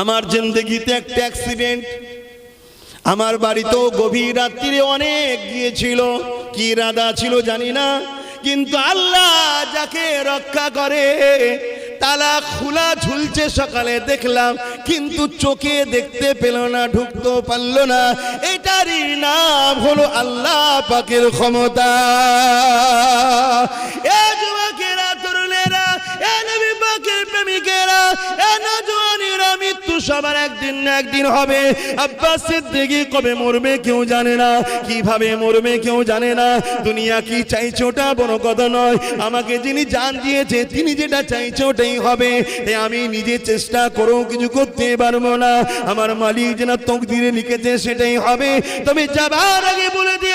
আমার জিন্দগিতে একটা অ্যাক্সিডেন্ট আমার বাড়িতেও গভীর রাত্রিরে অনেক গিয়েছিল। কি রাদা ছিল জানি না। কিন্তু আল্লাহ যাকে রক্ষা করে, তালা খোলা ঝুলছে সকালে দেখলাম, কিন্তু চোখে দেখতে পেল না ঢুকতে পারল না। এটারই নাম হলো আল্লাহ পাকের ক্ষমতা। এ যুবকেরা, তরুণেরা, এ নবী পাকের প্রেমিকেরা, এ মৃত্যু সবার একদিন না একদিন হবে। আব্বাস সিদ্দিকী কবে মরবে কেউ জানে না। কীভাবে মরবে কেউ জানে না। দুনিয়া কি চাইছে ওটা বড় কথা নয়। আমাকে যিনি জান দিয়েছে, তিনি যেটা চাইছে ওটাই হবে। আমি নিজে চেষ্টা করেও কিছু করতে পারব না। আমার মালিক যেটা তকদিরে লিখেছে সেটাই হবে। তবে যাবার আগে বলে দিয়ে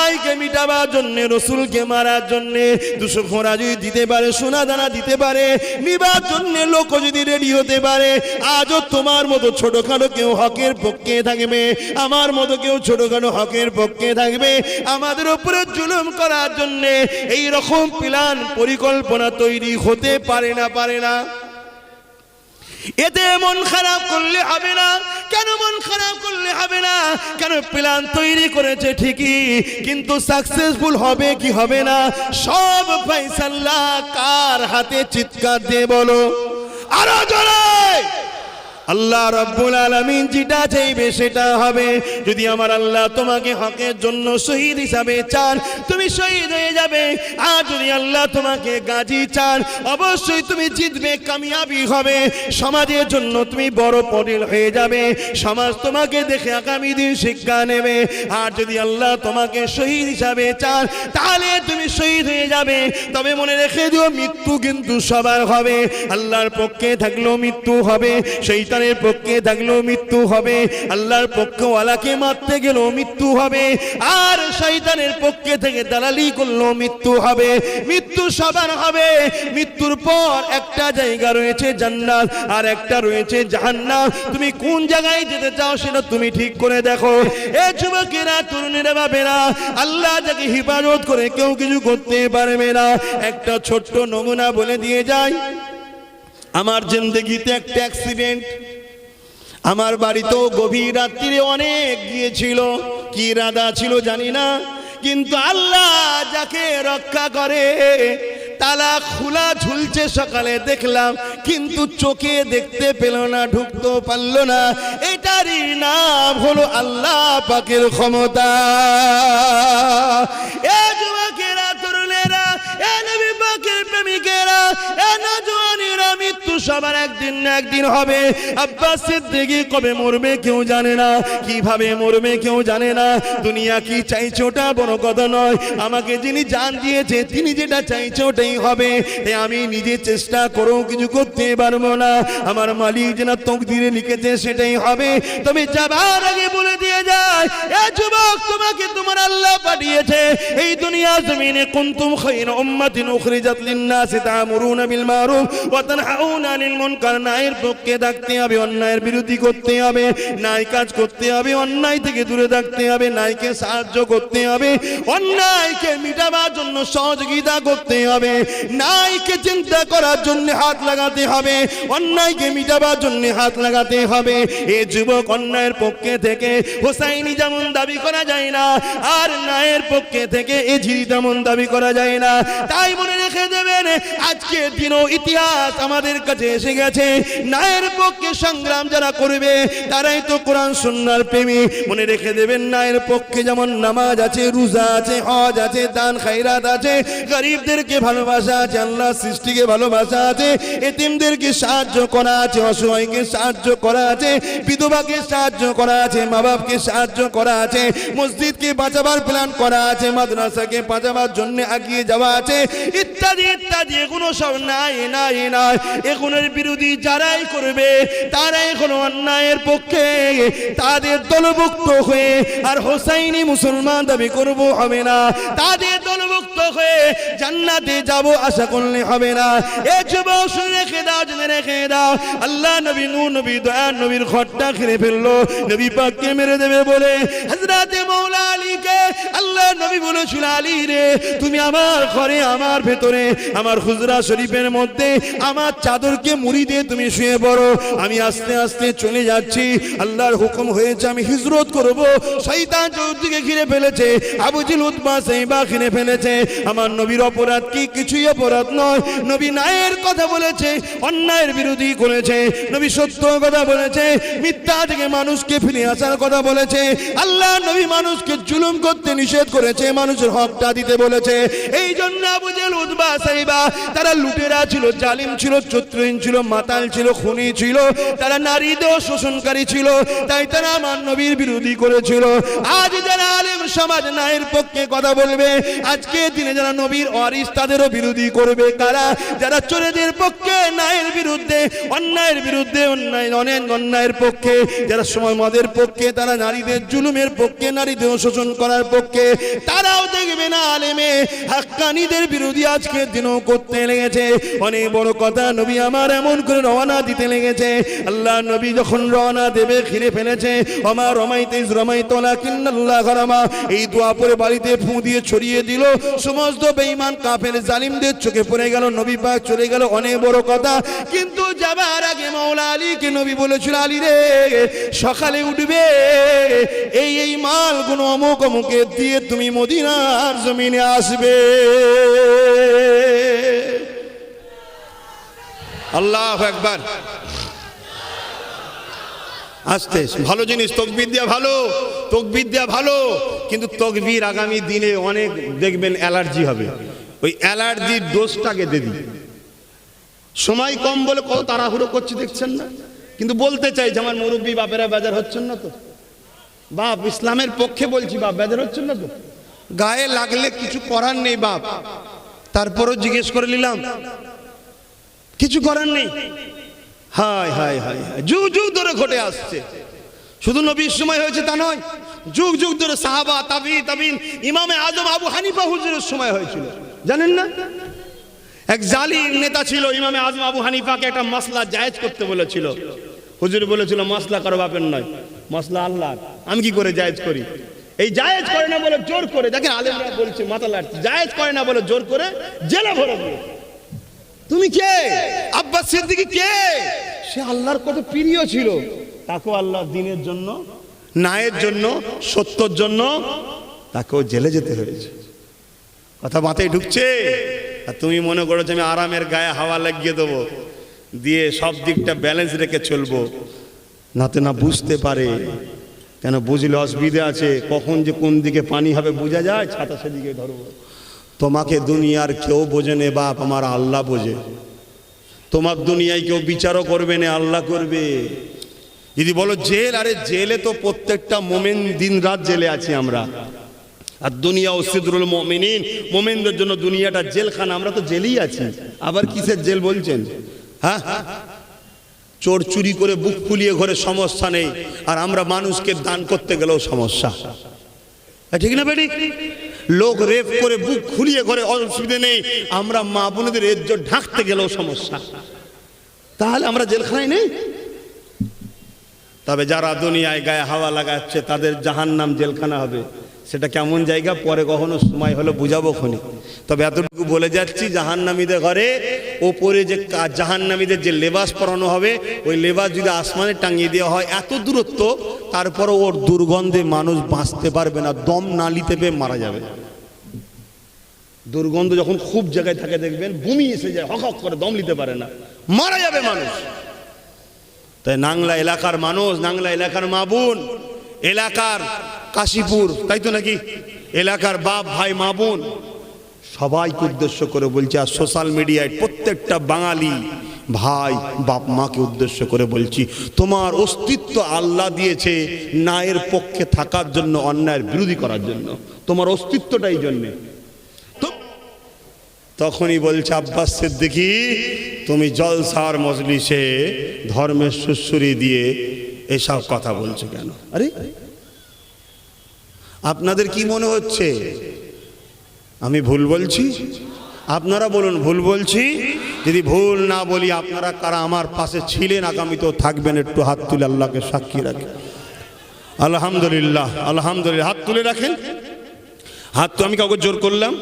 নাইকে মিটাবার জন্য, রসুলকে মারার জন্য, দুশো খোঁড়া যদি দিতে পারে, সোনা দানা দিতে পারে, নিবার জন্য লোক যদি রেডি হতে পারে, আজও তোমার মতো ছোটখাটো কেউ হকের পক্ষে থাকবে, আমার মতো কেউ ছোটখাটো হকের পক্ষে থাকবে, আমাদের উপরে জুলুম করার জন্য এই রকম প্ল্যান, পরিকল্পনা তৈরি হতে পারে না পারে না। এতে মন খারাপ করলে হবে না। কেন মন খারাপ করলে হবে না? কেন প্ল্যান তৈরি করেছে ঠিকই, কিন্তু সাকসেসফুল হবে কি হবে না? সব ফয়সাল্লা কার হাতে চিৎকার দিয়ে বলো? আরও জোরে! আল্লাহ রব্বুল আলামিন যেটা চাইবে সেটা হবে, যদি আমার আল্লাহ তোমাকে হকের জন্য শহীদ হিসাবে চান, তুমি শহীদ হয়ে যাবে। আর যদি আল্লাহ তোমাকে গাজী চান, অবশ্যই তুমি জিতবে, কামিয়াবি হবে। সমাজের জন্য তুমি বড় পটেল হয়ে যাবে। সমাজ তোমাকে দেখে আগামী দিন শিক্ষা নেবে। আর যদি আল্লাহ তোমাকে শহীদ হিসাবে চান, তাহলে তুমি শহীদ হয়ে যাবে। তবে মনে রেখে দিও, মৃত্যু কিন্তু সবার হবে। আল্লাহর পক্ষে থাকলেও মৃত্যু হবে। শৈতানের পক্ষে থাকলেও মৃত্যু হবে। আল্লাহর পক্ষে ওয়ালাকে মারতে গেলেও মৃত্যু হবে। আর শৈতানের পক্ষে থেকে দালালি করলেও মৃত্যু হবে। মৃত্যু সবার হবে। মৃত্যুর পর একটা জায়গা রয়েছে জান্নাত, আর একটা রয়েছে জাহান্নাম। তুমি কোন জায়গায় যেতে চাও সেটা তুমি ঠিক করে দেখো। এ যুবকেরা, তরুণীরা বাবেরা আল্লাহ যাকে হিফাজত করে কেউ কিছু করতে পারবে না। একটা ছোট্ট নমুনা বলে দিয়ে যায় আমার জিন্দগিতে একটা অ্যাক্সিডেন্ট আমার বাড়িতেও গভীর রাত্রিরে অনেক গিয়েছিল। কি রাদা ছিল জানি না। কিন্তু আল্লাহ যাকে রক্ষা করে, তালা খোলা ঝুলছে সকালে দেখলাম, কিন্তু চোখে দেখতে পেল না ঢুকতে পারল না। এটারই নাম হলো আল্লাহ পাকের ক্ষমতা। এ যুবকেরা, তরুণেরা, এ নবী পাকের প্রেমিকেরা, এ নজওয়ানেরা মৃত্যু সবার একদিন না একদিন হবে। আব্বাস সিদ্দিকী কবে মরবে কেউ জানে না। কীভাবে মরবে কেউ জানে না। দুনিয়া কি চাইছে ওটা বড় কথা নয়। আমাকে যিনি জান দিয়েছে, তিনি যেটা চাইছে ওটাই হবে। আমি নিজে চেষ্টা করেও কিছু করতে পারব না। আমার মালিক যেটা তকদিরে লিখেছে সেটাই হবে। তবে যাবার আগে বলে দিয়ে যায়, এ যুবক, তোমাকে তোমার আল্লাহ পাঠিয়েছে। এই দুনিয়া জমিনে কুনতুম খায়রা উম্মাতিন উখরিজাত লিন-নাসি তা'মুরুনা বিল মারুফ ওয়া তানহাউনা আনিল মুনকার নায়ের পক্ষে থাকতে হবে, অন্যায়ের বিরোধী করতে হবে নাই কাজ করতে হবে, অন্যায় থেকে দূরে থাকতে হবে নাইকে সাহায্য করতে হবে, অন্যায়কে মিটাবার জন্য সহযোগিতা করতে হবে নাইকে চিন্তা করার জন্য হাত লাগাতে হবে, অন্যায়কে মিটাবার জন্য হাত লাগাতে হবে। এ যুবক অন্যায়ের পক্ষে থেকে হোসাইনি যেমন দাবি করা যায় না, আর নায়ের পক্ষে থেকে এঝিরি তেমন দাবি করা যায় না। তাই মনে রেখে দেবেন আজকে দিনও ইতিহাস আমাদের কাছে এসে গেছে। নায়ের পক্ষে সংগ্রাম যারা করবে, তারাই তো কোরআন সুন্নার প্রেমী মনে রেখে দেবেন, নায়ের পক্ষে যেমন নামাজ আছে, রোজা আছে, হজ আছে, দান খাইরাত আছে, গরিবদেরকে ভালোবাসা আছে আল্লাহ সৃষ্টিকে ভালোবাসা আছে, এতিমদেরকে সাহায্য করা আছে, অসহায়কে সাহায্য করা আছে, বিধবাকে সাহায্য করা আছে মা বাপকে সাহায্য করা আছে, মসজিদকে বাঁচাবার প্ল্যান করা আছে, মাদ্রাসাকে বাঁচাবার জন্য আগিয়ে যাওয়া আছে, ইত্যাদি ইত্যাদি, এগুলো সব নাই নাই নাই। এগুলো জীবনের বিরোধী যারাই করবে, তারাই কোনো অন্যায়ের পক্ষে। তাদের দলভুক্ত হয়ে আর হোসাইনি মুসলমান দাবি করব হবে না। তাদের দলভুক্ত হয়ে জান্নাতে যাব, আশা করলে হবে না। যুবক রেখে দাও, জেনে রেখে দাও। আল্লাহ নবী নবী দয়ার নবীর ঘরটা ঘিরে ফেলল। নবী পাককে মেরে দেবে বলে হজরতে মৌলা আলীকে আল্লাহ নবী বলেছিল, আলী রে, তুমি আমার ঘরে, আমার ভেতরে, আমার হুজরা শরীফের মধ্যে, আমার চাদরকে মুড়ি দিয়ে তুমি শুয়ে পড়ো। আমি আস্তে আস্তে চলে যাচ্ছি। আল্লাহর হুকুম হয়েছে, আমি হিজরত করব। শয়তান চৌদিকে ঘিরে ফেলেছে আবুজিল উৎমা সেইবা ঘিরে ফেলেছে। আমার নবীর অপরাধ কি? কিছুই অপরাধ নয়। নবী নায়ের কথা বলেছে, অন্যায়ের বিরোধী করেছে, নবী সত্য কথা বলেছে, মিথ্যা থেকে মানুষকে ফিরে আসার কথা বলেছে, আল্লাহ নবী মানুষকে জুলুম করতে নিষেধ করেছে, মানুষের হকটা দিতে বলেছে। এই জন্য তারা লুটেরা ছিল, জালিম ছিল, চত্রহীন ছিল, মাতাল ছিল, খুনি ছিল, তারা নারীদেরও শোষণকারী ছিল, তাই তারা আমার নবীর বিরোধী করেছিল। আজ যারা আলেম সমাজ নায়ের পক্ষে কথা বলবে, আজকে দিনে যারা নবীর অরিস তাদেরও বিরোধী করবে কারা? যারা চোরেদের পক্ষে নায়ের বিরুদ্ধে, অন্যায়ের বিরুদ্ধে, অন্যায় অনেক অন্যায়ের পক্ষে, যারা সময় মদের পক্ষে, তারা নারীদের জুলুমের পক্ষে, নারীদের শোষণ করার পক্ষে, তারাও দেখবে না আলেমে। হাক্কানিদের বিরোধী আজকের দিনও করতে লেগেছে। অনেক বড় কথা, নবী আমার এমন করে রওনা দিতে লেগেছে। আল্লাহ নবী যখন রওনা দেবে, ঘিরে ফেলেছে। আমার রমাইতে রমাই তোলা কিন্নাল্লাহ এই দোয়া পরে বাড়িতে ফু দিয়ে ছড়িয়ে দিল। সমস্ত বেঈমান কাফের জালিমদের চোখে পড়ে গেল, নবী পাক চলে গেল, অনেক বড় কথা। কিন্তু যাবার আগে মাওলা আলীকে নবী বলেছিল, আলী রে, সকালে উঠবে, এই এই মাল মালগুলো অমুক অমুকে দিয়ে তুমি মদিনার জমিনে আসবে। আল্লাহ একবার আসতে। ভালো জিনিস, তকবির দেওয়া ভালো, তকবির দেওয়া ভালো, কিন্তু তকবির আগামী দিনে অনেক দেখবেন অ্যালার্জি হবে। ওই অ্যালার্জির ডোজটাকে দিয়ে দিই সময় কম বলে কত তাড়াহুড়ো করছি দেখছেন না? কিন্তু বলতে চাই যে আমার মুরব্বী বাপেরা বেজার হচ্ছেন না তো? বাপ, ইসলামের পক্ষে বলছি বাপ, বেজার হচ্ছেন না তো? গায়ে লাগলে কিছু করার নেই বাপ। তারপরও জিজ্ঞেস করে নিলাম। কিছু করার নেই। হায় হায় হায় হায়। যুগ যুগ ধরে ঘটে আসছে। শুধু নবীর সময় হয়েছে তা নয়, যুগ যুগ ধরে সাহাবা, তাবি, তাবিন, ইমামে আজম, আবু হানিফা হুজুরের সময় হয়েছিল। জানেন না? এক জালিম নেতা ছিল, ইমামে আজম আবু হানিফাকে একটা মশলা জায়েজ করতে বলেছিল। হুজুর বলেছিল, মশলা করো বাপের নয়, মশলা আল্লাহ আমি কি করে জায়েজ করি? এই জায়েজ করে না বলে জোর করে, দেখেন আলেমরা বলছে মাথা জায়েজ করে না বলে জোর করে জেলে ভরে দিয়ে তুমি কে? আব্বাস সিদ্দিকি কে? সে আল্লাহর কত প্রিয় ছিল। তাকেও আল্লাহ দিনের জন্য ন্যায়ের জন্য সত্যর জন্য তাকেও জেলে যেতে হয়েছে। কথা মাথায় ঢুকছে? আর তুমি মনে করেছ আমি আরামের গায়ে হাওয়া লাগিয়ে দেবো দিয়ে সব দিকটা ব্যালেন্স রেখে চলবো। নাতে না বুঝতে পারে কেন বুঝলে অসুবিধা আছে কখন যে কোন দিকে পানি হবে বোঝা যায় ছাতা সেদিকে ধরবো। তোমাকে দুনিয়ার কেউ বোঝে নে, বাপ, আমার আল্লাহ বোঝে। তোমার দুনিয়ায় কেউ বিচারও করবে না, আল্লাহ করবে। যদি বলো জেল, আরে জেলে তো প্রত্যেকটা মোমেন দিন রাত জেলে আছি আমরা। আর দুনিয়া ওসিদুল মোমিনিন, মোমেনদের জন্য দুনিয়াটা জেলখানা, আমরা তো জেলেই আছি। আবার কিসের জেল বলছেন? হ্যাঁ? চোর চুরি করে বুক ফুলিয়ে ঘরে সমস্যা নেই, আর আমরা মানুষকে দান করতে গেলেও সমস্যা। ঠিক না বেটি লোক রেপ করে বুক খুলিয়ে করে অসুবিধে নেই। আমরা মা বোনদের এজ্জ ঢাকতে গেলেও সমস্যা। তাহলে আমরা জেলখানায় নেই? তবে যারা দুনিয়ায় গায়ে হাওয়া লাগাচ্ছে, তাদের জাহান নাম জেলখানা হবে। সেটা কেমন জায়গা? পরে কখনো সময় হলো বুঝাবো খনি। তবে এতটুকু বলে যাচ্ছি, জাহান্নামীদের ঘরে ওপরে যে জাহান্নামীদের যে লেবাস পরানো হবে, ওই লেবাস যদি আসমানে টাঙিয়ে দেওয়া হয়, এত দূরত্ব তারপরে ওর দুর্গন্ধে মানুষ বাঁচতে পারবে না, দম নালিতে পেয়ে মারা যাবে। দুর্গন্ধ যখন খুব জায়গায় থাকে, দেখবেন বমি এসে যায়, হক হক করে দম নিতে পারে না। মারা যাবে মানুষ। তাই নাংলা এলাকার মানুষ, নাংলা এলাকার মা বোন, এলাকার কাশীপুর, তাই তো নাকি? এলাকার বাপ, ভাই, মা, বোন। সবাইকে উদ্দেশ্য করে বলছি, আর সোশ্যাল মিডিয়ায় প্রত্যেকটা বাঙালি ভাই, বাপ, মাকে উদ্দেশ্য করে বলছি, তোমার অস্তিত্ব আল্লাহ দিয়েছে ন্যায়ের পক্ষে থাকার জন্য, অন্যায়ের বিরোধী করার জন্য। তোমার অস্তিত্বটাই জন্যে। তখনই বলছে, আব্বাস সিদ্দিকি, তুমি জলসার মজলিসে ধর্মের সুশ্রুরি দিয়ে এসব কথা বলছো কেন? আরে আপনাদের কি মনে হচ্ছে? আমি ভুল বলছি? আপনারা বলুন, ভুল বলছি? যদি ভুল না বলি, আপনারা কারা আমার পাশে ছিলেন? আগামীতেও থাকবেন, একটু হাত তুলে আল্লাহকে সাক্ষী রাখেন। আলহামদুলিল্লাহ আলহামদুলিল্লাহ। হাত তুলে রাখেন। হাত তো আমি কাউকে জোর করলাম।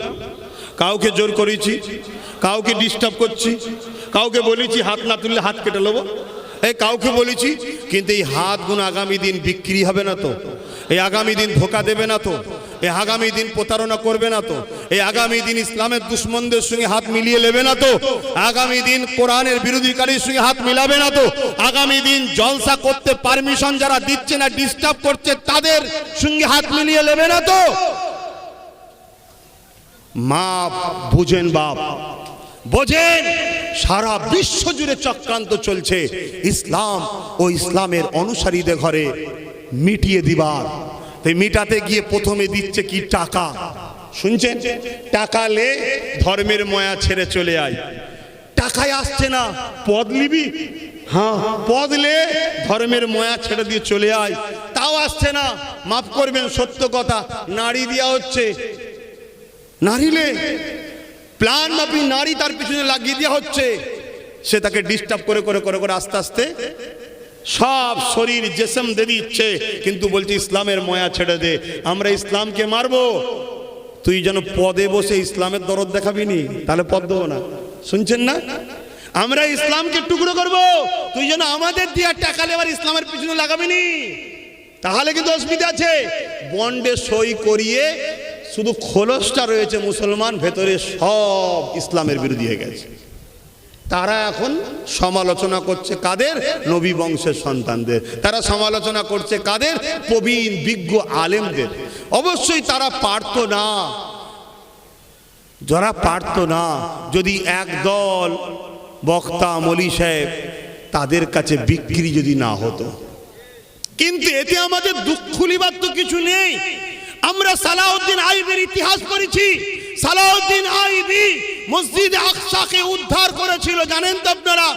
কাউকে জোর করেছি। কাউকে ডিস্টার্ব করছি। কাউকে বলেছি, হাত না তুললে হাত কেটে নেব। এই কাউকে বলেছি, কিন্তু এই হাতগুলো আগামী দিন বিক্রি হবে না তো। এই আগামী দিন ধোকা দেবে না তো। এই আগামী দিন প্রতারণা করবে না তো। এই আগামী দিন ইসলামের দুশ্মনদের সঙ্গে হাত মিলিয়ে নেবে না তো। আগামী দিন কোরআনের বিরোধীকারীর সঙ্গে হাত মিলাবে না তো। আগামী দিন জলসা করতে পারমিশন যারা দিচ্ছে না ডিস্টার্ব করছে, তাদের সঙ্গে হাত মিলিয়ে নেবে না তো। মা, বুঝেন বাপ। বোঝেন, সারা বিশ্ব জুড়ে চক্রান্ত চলছে। ইসলাম ও ইসলামের অনুসারীদের ঘরে মিটিয়ে দিবার। তাই মিটাতে গিয়ে প্রথমে দিচ্ছে কি টাকা। শুনছেন? টাকা লে ধর্মের ময়া ছেড়ে চলে আয়। টাকায় আসছে না, পদ নিবি? হ্যাঁ পদ লে ধর্মের ময়া ছেড়ে দিয়ে চলে আয়। তাও আসছে না, মাফ করবেন, সত্য কথা। নারী দেওয়া হচ্ছে। নারীলে প্লান মাপি নারী তার পিছনে লাগিয়ে দেওয়া হচ্ছে। সে তাকে ডিস্টার্ব করে করে করে করে আস্তে আস্তে সব শরীর জেসম দিয়ে দিচ্ছে। কিন্তু বলছে, ইসলামের ময়া ছেড়ে দে, আমরা ইসলামকে মারবো। তুই যেন পদে বসে ইসলামের দরদ দেখাবি নি, তাহলে পদ দেবো না। শুনছেন না? আমরা ইসলামকে টুকরো করব। তুই যেন আমাদের দিয়ে টাকা লেবার ইসলামের পিছনে লাগাবি নি, তাহলে কিন্তু অসুবিধা আছে? বন্ডে সই করিয়ে শুধু খোলসটা রয়েছে মুসলমান, ভেতরে সব ইসলামের বিরোধী হয়ে গেছে। তারা এখন সমালোচনা করছে কাদের? নবী বংশের সন্তানদের। তারা সমালোচনা করছে কাদের? প্রবীণ, বিজ্ঞ আলেমদের। অবশ্যই তারা পারত না। যারা পারত না, যদি একদল বক্তা মলি সাহেব তাদের কাছে বিক্রি যদি না হতো। কিন্তু এতে আমাদের দুঃখ লিবার তো কিছু নেই। আমরা সালাউদ্দিন আইবির ইতিহাস করেছি সালাউদ্দিন আইবি মসজিদ আকসাকে উদ্ধার করেছিল, জানেন তো আপনারা?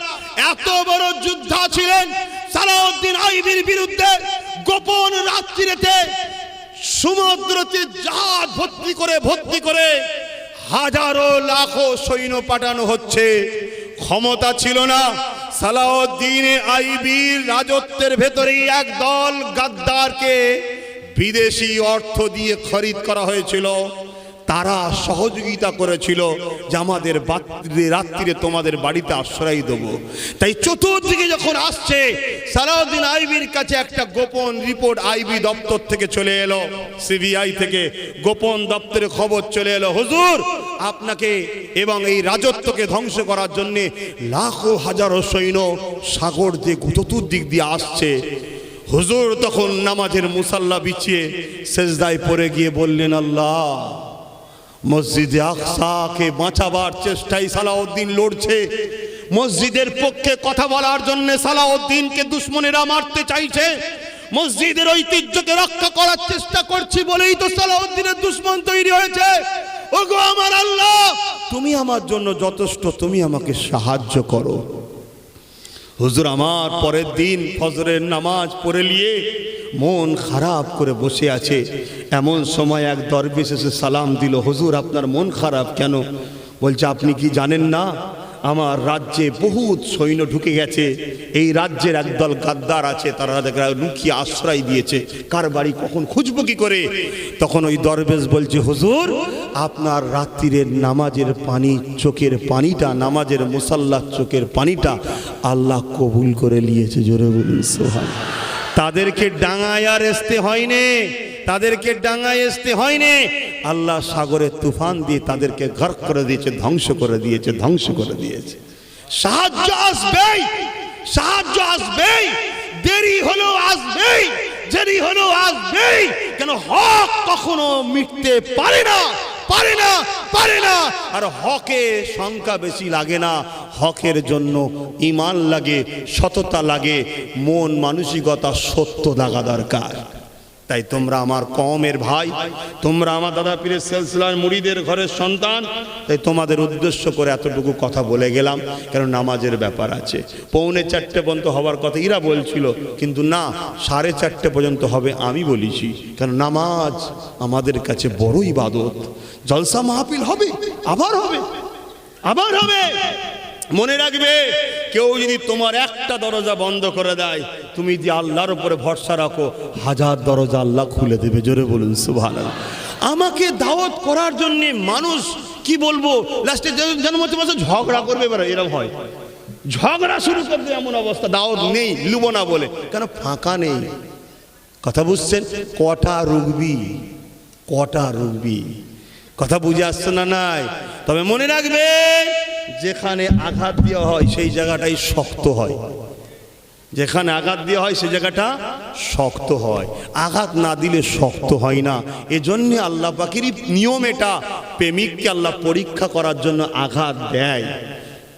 এত বড় যোদ্ধা ছিলেন সালাউদ্দিন আইবির বিরুদ্ধে গোপন রাত্রিতে সমুদ্রতে জাহাজ ভর্তি করে ভর্তি করে হাজারো লাখো সৈন্য পাঠানো হচ্ছে। ক্ষমতা ছিল না। সালাউদ্দিন আইবির রাজত্বের ভেতরেই একদল গাদ্দারকে বিদেশি অর্থ দিয়ে খরিদ করা হয়েছিল। তারা সহযোগিতা করেছিল যে আমাদের রাত্রিরে তোমাদের বাড়িতে আশ্রয় দেবো। তাই চতুর্দিকে যখন আসছে, সালাউদ্দিন আইবির কাছে একটা গোপন রিপোর্ট আইবি দপ্তর থেকে চলে এলো, সিবিআই থেকে। গোপন দপ্তরে খবর চলে এলো, হুজুর, আপনাকে এবং এই রাজত্বকে ধ্বংস করার জন্য লাখো হাজারো সৈন্য সাগর দিয়ে চতুর্দিক দিয়ে আসছে। হুজুর তখন নামাজের মুসাল্লা বিছিয়ে সেজদায় পড়ে গিয়ে বললেন, আল্লাহ মসজিদে আকসাকে বাঁচাবার চেষ্টায় সালাউদ্দিন লড়ছে। মসজিদের পক্ষে কথা বলার জন্য সালাউদ্দিনকে দুশ্মনেরা মারতে চাইছে। মসজিদের ঐতিহ্যকে রক্ষা করার চেষ্টা করছি বলেই তো সালাউদ্দিনের দুশ্মন তৈরি হয়েছে। ওগো আমার আল্লাহ! তুমি আমার জন্য যথেষ্ট, তুমি আমাকে সাহায্য করো। হুজুর আমার পরের দিন ফজরের নামাজ পড়ে নিয়ে মন খারাপ করে বসে আছে। এমন সময় এক দরবেশ এসে সালাম দিল, হুজুর, আপনার মন খারাপ কেন? বলছে, আপনি কি জানেন না আমার রাজ্যে বহুত সৈন্য ঢুকে গেছে। এই রাজ্যের একদল গাদ্দার আছে, তারা লুকিয়ে আশ্রয় দিয়েছে। কার বাড়ি কখন খুঁজবো কি করে? তখন ওই দরবেশ বলছে, হুজুর, আপনার রাত্রিরের নামাজের পানি, চোখের পানিটা, নামাজের মুসাল্লার চোখের পানিটা আল্লাহ কবুল করে নিয়েছে। জোরে বলুন সোহান তাদেরকে ডাঙায় আর আসতে হয়নি। তাদেরকে ডাঙায় আসতে হয়নি। আল্লাহ সাগরের তুফান দিয়ে তাদেরকে ঘর করে দিয়েছে, ধ্বংস করে দিয়েছে, ধ্বংস করে দিয়েছে। সাহায্য আসবেই সাহায্য আসবেই। দেরি হলো আসবেই, দেরি হলো আসবেই। কেন হক কখনো মিটতে পারে না পারে না পারে না। আর হকে সংখ্যা বেশি লাগে না, হকের জন্য ইমান লাগে, সততা লাগে, মন মানসিকতা সত্য লাগা দরকার। তাই তোমরা আমার কমের ভাই, তোমরা আমার দাদা পীরের সেলসিলার মুড়িদের ঘরের সন্তান, তাই তোমাদের উদ্দেশ্য করে এতটুকু কথা বলে গেলাম, কেন নামাজের ব্যাপার আছে। পৌনে চারটে পর্যন্ত হওয়ার কথা ইরা বলছিল, কিন্তু না, সাড়ে চারটে পর্যন্ত হবে আমি বলেছি, কেন নামাজ আমাদের কাছে বড় ইবাদত। জলসা মাহফিল হবে, আবার হবে আবার হবে। মনে রাখবে, কেউ যদি তোমার একটা দরজা বন্ধ করে দেয়, তুমি যে আল্লাহর উপরে ভরসা রাখো, হাজার দরজা আল্লাহ খুলে দেবে, জোরে বলুন সুভান আমাকে দাওয়াত করার জন্য মানুষ, কি বলব লাস্টে যেন জন্ম মাসে ঝগড়া করবে, এবার এরকম হয়। ঝগড়া শুরু করবে এমন অবস্থা, দাওয়াত নেই, লুবো না বলে। কেন? ফাঁকা নেই। কথা বুঝছেন? কটা রুগবি কটা রুগবি। কথা বুঝে আসছে না নাই? তবে মনে রাখবে যেখানে আঘাত দেওয়া হয়, সেই জায়গাটাই শক্ত হয়। যেখানে আঘাত দেওয়া হয়, সেই জায়গাটা শক্ত হয়। আঘাত না দিলে শক্ত হয় না। এজন্যে আল্লাহ বাকির নিয়ম এটা। প্রেমিককে আল্লাহ পরীক্ষা করার জন্য আঘাত দেয়।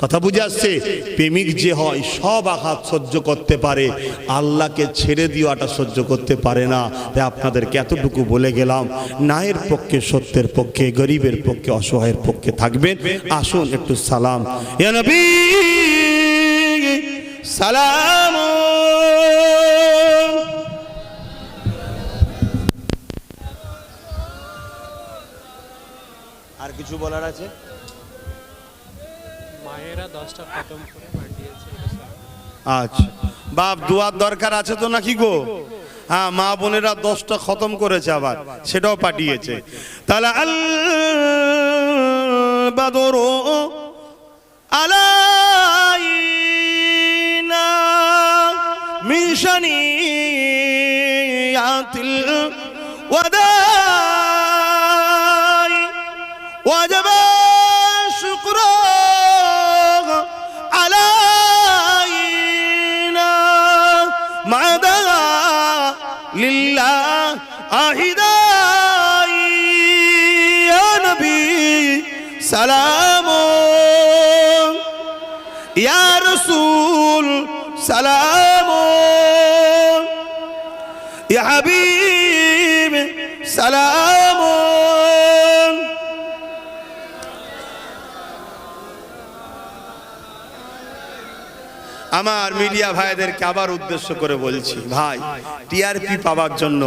কথা বুঝে আসছে? প্রেমিক যে হয়, সব আঘাত সহ্য করতে পারে। আল্লাহকে ছেড়ে দেওয়াটা সহ্য করতে পারে না। তাই আপনাদেরকে এতটুকু বলে গেলাম, নায়ের পক্ষে, সত্যের পক্ষে, গরিবের পক্ষে, অসহায়ের পক্ষে থাকবেন। আসুন একটু সালাম। সালাম। আর কিছু বলার আছে? আচ্ছা। বাপ, দুয়ার দরকার আছে তো নাকি গো? হ্যাঁ মা বোনেরা দশটা খতম করেছে আবার, সেটাও পাঠিয়েছে। তাহলে আল বাদর আলাইনা سلام আমার মিডিয়া ভাইদেরকে আবার উদ্দেশ্য করে বলছি ভাই টিআরপি পাওয়ার জন্য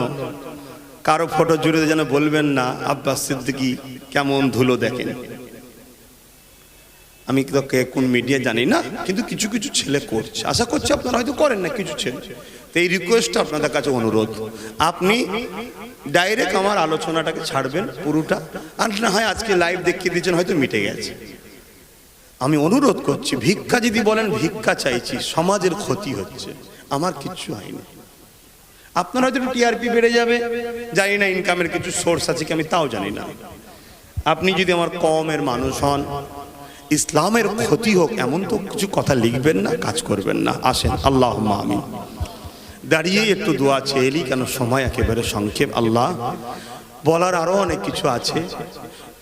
কারো ফটো জুড়ে যেন বলবেন না আব্বাস সিদ্দিকি কেমন ধুলো দেখেন আমি তো কে কোন মিডিয়া জানি না কিন্তু কিছু কিছু ছেলে করছে আশা করছি আপনারা হয়তো করেন না কিছু ছেলে তো এই রিকোয়েস্টটা আপনাদের কাছে অনুরোধ। আপনি ডাইরেক্ট আমার আলোচনাটাকে ছাড়বেন পুরোটা, আর না হয় আজকে লাইভ দেখিয়ে দিয়েছেন, হয়তো মিটে গেছে। আমি অনুরোধ করছি, ভিক্ষা যদি বলেন, ভিক্ষা চাইছি, সমাজের ক্ষতি হচ্ছে, আমার কিচ্ছু হয়নি। আপনার হয়তো একটু টিআরপি বেড়ে যাবে, জানি না ইনকামের কিছু সোর্স আছে কি, আমি তাও জানি না। আপনি যদি আমার কমের মানুষ হন, ইসলামের ক্ষতি হোক, এমন তো কিছু কথা লিখবেন না, কাজ করবেন না, আসেন আল্লাহ আমিন। দাঁড়িয়ে একটু দোয়া চেয়েলি কেন? সময় একেবারে সংক্ষেপ। আল্লাহ বলার আরও অনেক কিছু আছে।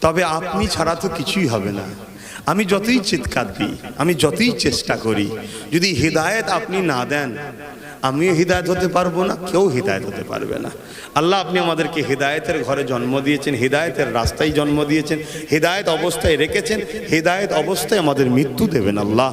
তবে আপনি ছাড়া তো কিছুই হবে না। আমি যতই চিৎকার দিই, আমি যতই চেষ্টা করি, যদি হৃদায়ত আপনি না দেন আমিও হৃদায়ত হতে পারব না, কেউ হৃদায়ত হতে পারবে না। আল্লাহ আপনি আমাদেরকে হৃদায়তের ঘরে জন্ম দিয়েছেন, হৃদায়তের রাস্তায় জন্ম দিয়েছেন, হৃদায়ত অবস্থায় রেখেছেন, হৃদায়ত অবস্থায় আমাদের মৃত্যু দেবেন আল্লাহ।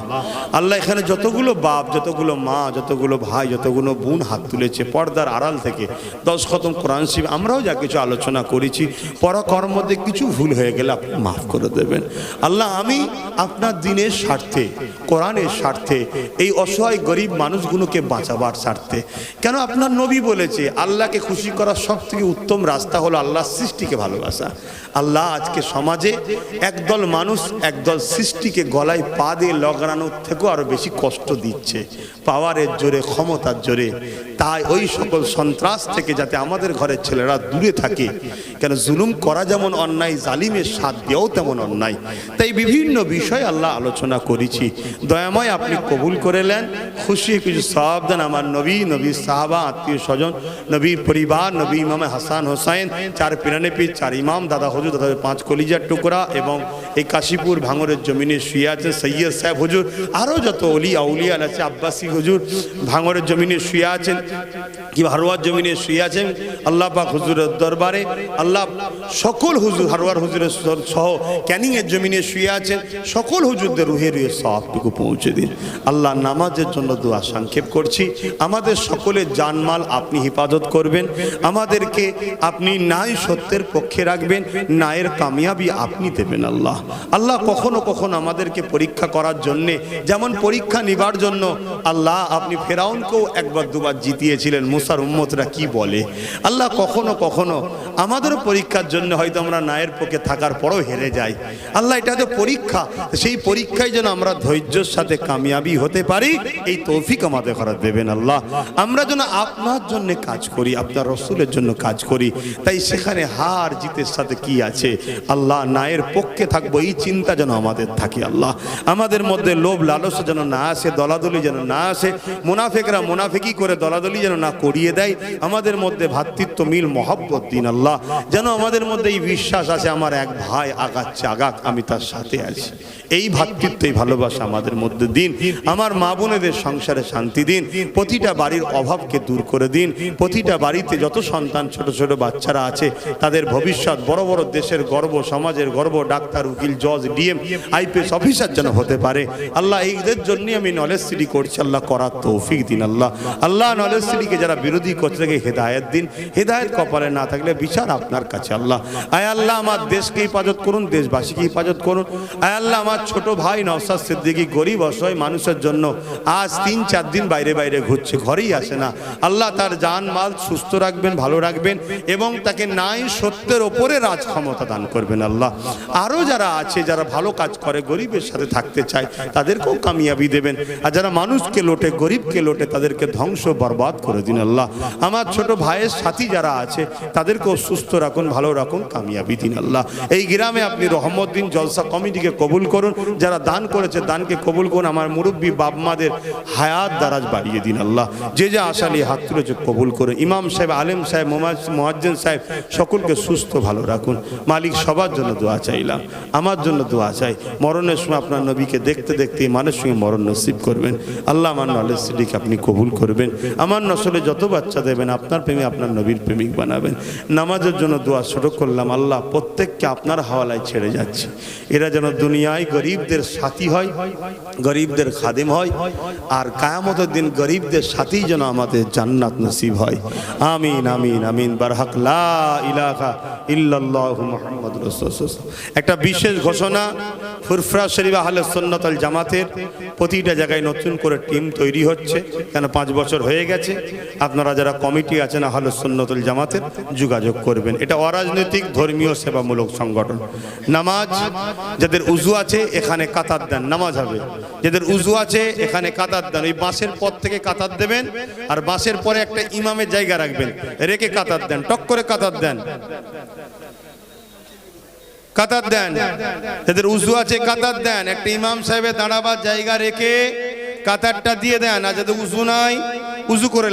আল্লাহ এখানে যতগুলো বাপ, যতগুলো মা, যতগুলো ভাই, যতগুলো বোন হাত তুলেছে পর্দার আড়াল থেকে, দশ খতম কোরআন শিব, আমরাও যা কিছু আলোচনা করেছি পরকর্ম মধ্যে কিছু ভুল হয়ে গেলে আপনি মাফ করে দেবেন। আল্লাহ আমি আপনার দিনের স্বার্থে, কোরআনের স্বার্থে, এই অসহায় গরিব মানুষগুলোকে বাঁচাবার স্বার্থে। কেন আপনার নবী বলেছে, আল্লাহকে খুশি করার সব থেকে উত্তম রাস্তা হলো আল্লাহ সৃষ্টিকে ভালোবাসা। আল্লাহ আজকে সমাজে একদল মানুষ একদল সৃষ্টিকে গলায় পা দিয়ে লগানোর থেকেও আরও বেশি কষ্ট দিচ্ছে। পাওয়ারের জোরে, ক্ষমতার জোরে। তাই ওই সকল সন্ত্রাস থেকে যাতে আমাদের ঘরের ছেলেরা দূরে থাকে কেন জুলুম করা যেমন অন্যায়, জালিমের সাথ দেওয়াও তেমন অন্যায়। তাই বিভিন্ন বিষয় আল্লাহ আলোচনা করেছি। দয়াময় আপনি কবুল করে নেন। খুশি কিছু সব দেন। আমার নবী নবী সাহাবা, আত্মীয় স্বজন নবীর পরিবার, নবী ইমাম হাসান হোসাইন, চার পিরানে পীর, চার ইমাম, দাদা হজুর, দাদা পাঁচ কলিজার টুকরা এবং এই কাশীপুর ভাঙরের জমিনে শুয়ে আছেন সৈয়দ সাহেব হুজুর। আরও যত অলি আউলিয়ান আছে আব্বাসী হুজুর ভাঙরের জমিনে শুয়ে আছেন, কি হারোয়ার জমিনে শুয়ে আছেন, আল্লাহ পাক হুজুরের দরবারে, আল্লাহ সকল হুজুর, হারোয়ার হুজুরের সহ ক্যানিংয়ের জমিনে শুয়ে আছেন, সকল হুজুরদের রুহে রুহে সবটুকু পৌঁছে দিন। আল্লাহ নামাজের জন্য দোয়া সংক্ষেপ করছি। আমাদের সকলের জানমাল আপনি হেফাজত করবেন। আমাদেরকে আপনি নাই সত্যের পক্ষে রাখবেন নায়ের কামিয়াবি আপনি দেবেন আল্লাহ। আল্লাহ কখনো কখনো আমাদেরকে পরীক্ষা করার জন্যে, যেমন পরীক্ষা নিবার জন্য, আল্লাহ আপনি ফেরাউনকেও একবার দুবার জিতিয়েছিলেন, মুসার উম্মতরা কি বলে? আল্লাহ কখনো কখনো আমাদেরও পরীক্ষার জন্য হয়তো আমরা নায়ের পক্ষে থাকার পরও হেরে যাই। আল্লাহ এটা তো পরীক্ষা, সেই পরীক্ষায় যেন আমরা ধৈর্যের সাথে কামিয়াবি হতে পারি, এই তৌফিক আমাদের করা দেবেন আল্লাহ। আমরা যেন আপনার জন্য কাজ করি, আপনার রসুলের জন্য কাজ করি, তাই সেখানে হার জিতের সাথে কি আছে? আল্লাহ নায়ের পক্ষে থাকব এই চিন্তা যেন আমাদের থাকে, আল্লাহ। আমাদের মধ্যে লোভ, লালস যেন না আসে, দলাদলি যেন না আসে, মুনাফেকরা মুনাফেকি করে দলাদলি যেন না করিয়ে দেয়, আমাদের মধ্যে ভ্রাতৃত্ব মিল, মহব্বত দিন, আল্লাহ। যেন আমাদের মধ্যে এই বিশ্বাস আছে, আমার এক ভাই আগাচ্ছে, আগাক, আমি তার সাথে আছি। এই ভ্রাতৃত্ব এই ভালোবাসা আমাদের মধ্যে দিন। আমার মা বোনেদের সংসারে শান্তি দিন। প্রতিটা বাড়ির অভাবকে দূর করে দিন। প্রতিটা বাড়িতে যত সন্তান, ছোট ছোট বাচ্চারা আছে, তাদের ভবিষ্যৎ, বড় বড় দেশের গর্ব, সমাজের গর্ব, ডাক্তার উকিল, জজ, ডিএম, আইপিএস অফিসার যেন হতে পারে। আল্লাহ এইদের জন্যই আমি নলেজ সিটি করছি। আল্লাহ করার তৌফিক দিন আল্লাহ। আল্লাহ নলেজ সিটিকে যারা বিরোধী করছে তাকে হেদায়ত দিন। হেদায়ত কপালে না থাকলে বিচার আপনার কাছে আল্লাহ। আয় আল্লাহ আমার দেশকে হেফাজত করুন, দেশবাসীকে হেফাজত করুন। আয় আল্লাহ আমার ছোট ভাই নওসাদ সিদ্দিকী গরিব, অসহায় মানুষের জন্য আজ তিন, চার দিন বাইরে বাইরে ঘুরছে, ঘরেই আসে না। আল্লাহ তার জান মাল সুস্থ রাখবেন, ভালো রাখবেন এবং তাকে নাই সত্যের ওপরে রাজ ক্ষমতা দান করবেন আল্লাহ। আরও যারা আছে, যারা ভালো কাজ করে, গরিবের সাথে থাকতে চায়, তাদেরকেও কামিয়াবি দেবেন। আর যারা মানুষকে লোটে, গরিবকে লোটে, তাদেরকে ধ্বংস বরবাদ করে দিন আল্লাহ। আমার ছোট ভাইয়ের সাথী যারা আছে, তাদেরকেও সুস্থ রাখুন, ভালো রাখুন, কামিয়াবি দিন আল্লাহ। এই গ্রামে আপনি রহমদ্দিন জলসা কমিটিকে কবুল করুন। যারা দান করেছে, দানকে কবুল করুন। আমার মুরব্বী বাবমাদের হায়াত দারাজ বাড়িয়ে দিন আল্লাহ। যে যে আশালি হাত তুলেছে, কবুল করে ইমাম সাহেব, আলেম সাহেব মোয়াজ্জেন সাহেব, সকলকে সুস্থ, ভালো রাখুন। মালিক সবার জন্য দোয়া চাইলাম। আমার জন্য দোয়া চাই। মরণের সময় আপনার নবীকে দেখতে দেখতে মানুষ সঙ্গে মরণ নসিব করবেন। আল্লাহ আমার নলেজ সিটিকে আপনি কবুল করবেন। আমার নসলে যত বাচ্চা দেবেন, আপনার প্রেমী আপনার নবীর প্রেমিক বানাবেন। নামাজের জন্য দোয়া শুরু করলাম, আল্লাহ প্রত্যেককে আপনার হাওয়ালায় ছেড়ে যাচ্ছে। এরা যেন দুনিয়ায় গরিবদের সাথী হয়, গরিবদের খাদেম হয়, আর কায়ামতের দিন গরিবদের সাথেই যেন আমাদের জান্নাত নসিব হয়। আমিন আমিন আমিন। বারহাক লা ইলাহা ইল্লাল্লাহু মুহাম্মাদুর একটা বিশেষ ঘোষণা, ফুরফরা শরীফ আহলে আল জামাতের প্রতিটা জায়গায় নতুন করে টিম তৈরি হচ্ছে, কেন পাঁচ বছর হয়ে গেছে, আপনারা যারা কমিটি আছেন আহলে সুন্নতুল জামাতের যোগাযোগ করবেন। এটা অরাজনৈতিক, ধর্মীয়, সেবামূলক সংগঠন। নামাজ, যাদের উজু আছে, এখানে কাতার দেন, নামাজ হবে। যাদের উজু আছে, এখানে কাতার দেন। ওই বাঁশের পর থেকে কাতার দেবেন, আর বাঁশের পরে একটা ইমামের জায়গা রাখবেন, রেখে কাতার দেন, টক করে কাতার দেন। কাতার দেন। এদের উজু আছে, কাতার দেন। একটা ইমাম সাহেবের দাঁড়াবার জায়গা রেখে কাতারটা দিয়ে দেন। আর যাদের উজু নাই, উজু করে।